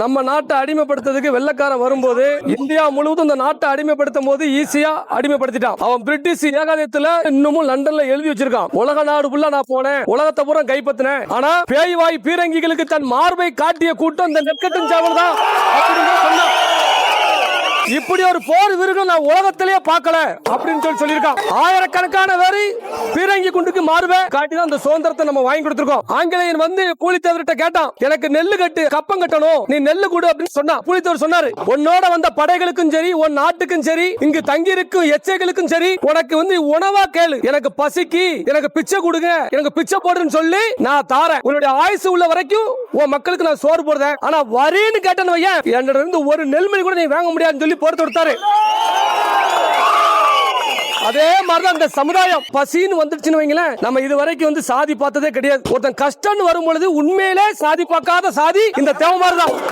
நம்ம நாட்டை அடிமைப்படுத்துறதுக்கு வெள்ளக்காரன் வரும்போது இந்தியா முழுவதும் இந்த நாட்டை அடிமைப்படுத்தும் போது ஈஸியா அடிமைப்படுத்திட்டான். அவன் பிரிட்டிஷ் ஏகாதியத்துல இன்னமும் லண்டன்ல எழுதி வச்சிருக்கான். உலக நாடு ஃபுல்லா நான் போனேன். உலகத்தை பூரா கைப்பற்றினேன் ஆனா பேய்வாய் பீரங்கிகளுக்கு தன் மார்பை காட்டிய கூட்டம் இந்த நெற்கட்டும் சாவல் தான். அப்படின்னு சொன்னான். இப்படி ஒரு போர் வீரர்கள் நான் உலகத்திலேயே பார்க்கல அப்படின்னு சொல்லி சொல்லியிருக்கான். ஆயிரக்கணக்கான பேரை பீரங்கி குண்டுக்கு மாறுவே. காட்டி தான் அந்த சுதந்திரத்தை நம்ம வாங்கி கொடுத்துருக்கோம். ஆங்கிலேயன் வந்து கூலித்தேவர்கிட்ட கேட்டான் எனக்கு நெல்லு கட்டு கப்பம் கட்டணும். நீ நெல்லு கொடு அப்படின்னு சொன்னா பூலித்தேவர் சொன்னாரு உன்னோட வந்த படைகளுக்கும் சரி உன் நாட்டுக்கும் சரி இங்கு தங்கி இருக்கும் எச்சைகளுக்கும் சரி உனக்கு வந்து உணவா கேளு. எனக்கு பசிக்கு எனக்கு பிச்சை கொடுங்க எனக்கு பிச்சை போடுன்னு சொல்லி நான் தாரேன். உன்னுடைய ஆயுசு உள்ள வரைக்கும் உன் மக்களுக்கு நான் சோறு போடுறேன். ஆனா வரின்னு கேட்டேன்னு வையேன். என்னோட இருந்து ஒரு நெல்மணி கூட நீ வாங்க முடியாதுன்னு சொல்லி பொறுத்து கொடுத்தாரு. அதே மாதிரிதான் அந்த சமுதாயம் பசின்னு வந்துடுச்சுன்னு வைங்களேன் நம்ம இது வரைக்கும் வந்து சாதி பார்த்ததே கிடையாது. ஒருத்தன் கஷ்டம்னு வரும் பொழுது உண்மையிலே சாதி பார்க்காத சாதி இந்த தேவை மாதிரிதான்.